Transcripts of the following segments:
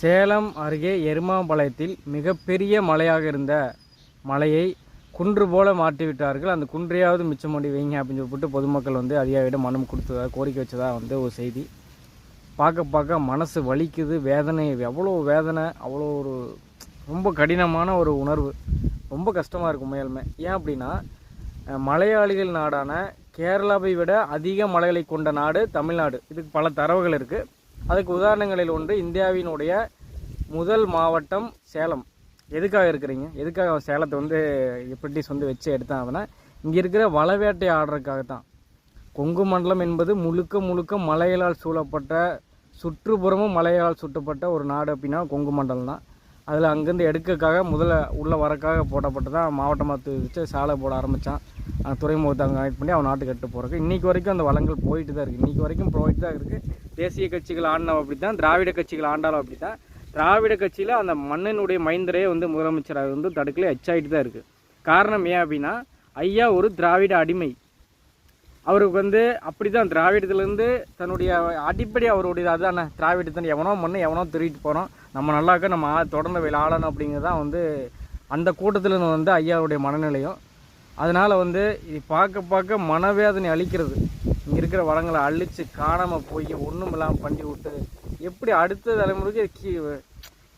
சேலம் அருகே எருமாம்பாளையத்தில் மிகப்பெரிய மலையாக இருந்த மலையை குன்று போல மாற்றிவிட்டார்கள். அந்த குன்றையாவது மிச்சம் பண்ணி வைங்க அப்படின்னு சொல்லிட்டு பொதுமக்கள் வந்து அதிகாரியிடம் மனம் கொடுத்ததாக கோரிக்கை வச்சதாக வந்து ஒரு செய்தி. பார்க்க பார்க்க மனசு வலிக்குது வேதனை எவ்வளோ வேதனை அவ்வளோ ஒரு ரொம்ப கடினமான ஒரு உணர்வு. ரொம்ப கஷ்டமாக இருக்கும் முயல்மை ஏன் அப்படின்னா மலையாளிகள் நாடான கேரளாவை விட அதிக மலைகளை கொண்ட நாடு தமிழ்நாடு. இதுக்கு பல தரவுகள் இருக்குது அதுக்கு உதாரணங்களில் ஒன்று இந்தியாவினுடைய முதல் மாவட்டம் சேலம். எதுக்காக இருக்கிறீங்க? எதுக்காக அவன் சேலத்தை வந்து பிரிட்டிஷ் வந்து வச்சு எடுத்தான் அப்படின்னா இங்கே இருக்கிற வளவேட்டை ஆடுறதுக்காக தான். கொங்கு மண்டலம் என்பது முழுக்க முழுக்க மலைகளால் சூழப்பட்ட சுற்றுப்புறமும் மலையால் சுட்டப்பட்ட ஒரு நாடு அப்படின்னா கொங்கு மண்டலம் தான். அதில் அங்கேருந்து எடுக்கக்காக முதல்ல உள்ளே வரக்காக போடப்பட்டு தான் மாவட்டமாக வச்சு சாலை போட ஆரம்பித்தான் துறைமுகத்தை அங்கே கனெக்ட் பண்ணி அவன் நாட்டுக்கு கட்டு போகிறக்கு இன்றைக்கி வரைக்கும் அந்த வளங்கள் போயிட்டு தான் இருக்குது இன்றைக்கி வரைக்கும் போயிட்டு தான் இருக்குது தேசிய கட்சிகள் ஆடினவ அப்படி தான் திராவிட கட்சிகள் ஆண்டாலும் அப்படி தான் திராவிட கட்சியில் அந்த மன்னனுடைய மைந்தரே வந்து முதலமைச்சராக வந்து தடுக்கல எச்சாயிட்டு தான் இருக்குது காரணம் ஏன் அப்படின்னா ஐயா ஒரு திராவிட அடிமை. அவருக்கு வந்து அப்படி தான் திராவிடத்துலேருந்து தன்னுடைய அடிப்படை அவருடைய அதுதானே திராவிடத்தின் எவனோ மண்ணு எவனோ திருட்டு போகிறோம் நம்ம நல்லாக்க நம்ம தொடர்ந்து வேலை ஆளணும் அப்படிங்கிறது தான் வந்து அந்த கூட்டத்தில் வந்து ஐயாவுடைய மனநிலையும். அதனால் வந்து இது பார்க்க பார்க்க மனவேதனை அழிக்கிறது இங்கே இருக்கிற வளங்களை அழித்து காணாமல் போய் ஒன்றும் இல்லாமல் பண்ணி விட்டு எப்படி அடுத்த தலைமுறைக்கு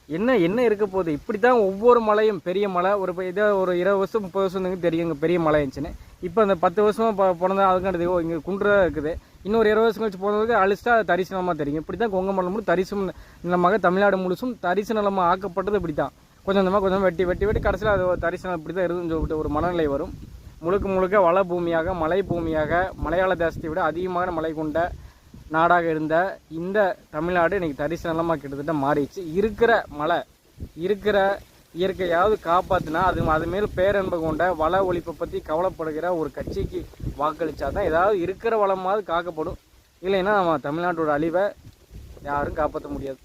என்ன என்ன இருக்க போகுது? இப்படி தான் ஒவ்வொரு மலையும் பெரிய மலை. ஒரு இதே ஒரு இருபது வருஷம் முப்பது வருஷம் தெரியும் இங்கே பெரிய மலை இருந்துச்சுன்னு. இப்போ அந்த பத்து வருஷமாக ப பிறந்தா அதுக்கான ஓ இங்கே குன்றாக இருக்குது. இன்னொரு இருபது வருஷம் கழிச்சு போனதுக்கு அழிச்சிட்டா தரிசனமாக தரிசு நிலமாக தெரியும். இப்படி தான் கொங்கு மலை முழு தரிசு நிலமாக தமிழ்நாடு முழுசும் தரிசு நிலமாக ஆக்கப்பட்டது இப்படி தான் கொஞ்சம் கொஞ்சமாக கொஞ்சம் வெட்டி வெட்டி வெட்டி கடைசியில் அது தரிசனம் தரிசு நிலம் இப்படி தான் இருந்துன்னு சொல்லிட்டு ஒரு மனநிலை வரும். முழுக்க முழுக்க வள பூமியாக மலை பூமியாக மலையாள தேசத்தை விட அதிகமான மலை கொண்ட நாடாக இருந்த இந்த தமிழ்நாடு இன்றைக்கி தரிசு நிலமாக கிட்டத்தட்ட மாறிடுச்சு. இருக்கிற மலை இருக்கிற இயற்கையாவது காப்பாற்றினா அது அது மேல் பேரன்பு கொண்ட வள ஒழிப்பை பற்றி கவலைப்படுகிற ஒரு கட்சிக்கு வாக்களித்தா தான் ஏதாவது இருக்கிற வளமாவது காக்கப்படும். இல்லைன்னா நம்ம தமிழ்நாட்டோட அழிவை யாரும் காப்பாற்ற முடியாது.